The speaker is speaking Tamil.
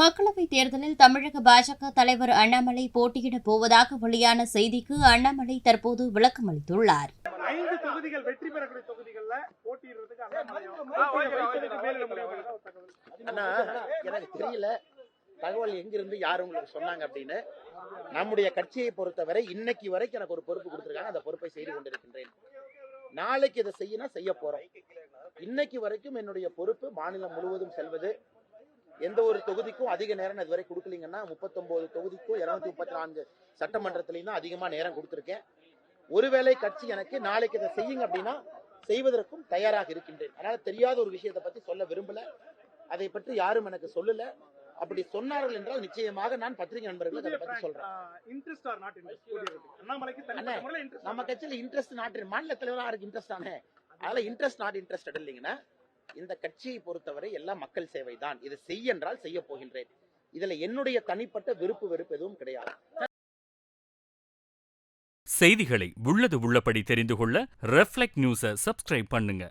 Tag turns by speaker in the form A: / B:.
A: மக்களவைத் தேர்தலில் தமிழக பாஜக தலைவர் அண்ணாமலை போட்டியிடப் போவதாக வெளியான செய்திக்கு அண்ணாமலை தற்போது விளக்கம் அளித்துள்ளார்.
B: ஐந்து தொகுதிகள் வெற்றி பெறக்கூடிய தொகுதிகள்ல போட்டியிடுறதுக்கு
C: எனக்கு தெரியல. தகவல் எங்கிருந்து யார் உங்களுக்கு சொன்னாங்க அப்படின்னு. நம்முடைய கட்சியை பொறுத்தவரை இன்னைக்கு வரைக்கும் எனக்கு ஒரு பொறுப்பு கொடுத்திருக்காங்க. அந்த பொறுப்பை செய்து கொண்டிருக்கின்றேன். நாளைக்கு இதை செய்யணும் செய்ய போறோம். இன்னைக்கு வரைக்கும் என்னுடைய பொறுப்பு மாநிலம் முழுவதும் செல்வது. எந்த ஒரு தொகுதிக்கும் அதிக நேரம் இதுவரை கொடுக்கலீங்கன்னா முப்பத்தொன்பது தொகுதிக்கும் இருநூத்தி முப்பத்தி நான்கு சட்டமன்றத்திலையும் தான் அதிகமா நேரம் கொடுத்திருக்கேன். ஒருவேளை கட்சி எனக்கு நாளைக்கு இதை செய்யுங்க அப்படின்னா செய்வதற்கும் தயாராக இருக்கின்றேன். அதனால தெரியாத ஒரு விஷயத்தை பத்தி சொல்ல விரும்பல. அதை பற்றி யாரும் எனக்கு சொல்லல. அப்படி சொன்னார்கள் என்றால் நிச்சயமாக நான் பத்திரிகை நண்பர்களுக்கு அதை பத்தி சொல்றேன்.
B: இன்ட்ரெஸ்ட் இன்ட்ரெஸ்ட் இன்ட்ரெஸ்ட்
C: நம்ம கட்சியில இன்ட்ரெஸ்ட் நாட்டு மாநில தலைவரா இருக்கு இன்ட்ரெஸ்ட் தானே? அதனால இன்ட்ரெஸ்ட் நாட் இன்ட்ரெஸ்டட் இல்லைங்கன்னா இந்த கட்சியை பொறுத்தவரை எல்லாம் மக்கள் சேவை தான் இதை செய் என்றால் செய்ய போகின்றேன். இதுல என்னுடைய தனிப்பட்ட விருப்பு வெறுப்பு எதுவும் கிடையாது.
D: செய்திகளை உள்ளது உள்ளபடி தெரிந்து கொள்ள ரெஃப்ளெக்ட் நியூஸை சப்ஸ்கிரைப் பண்ணுங்க.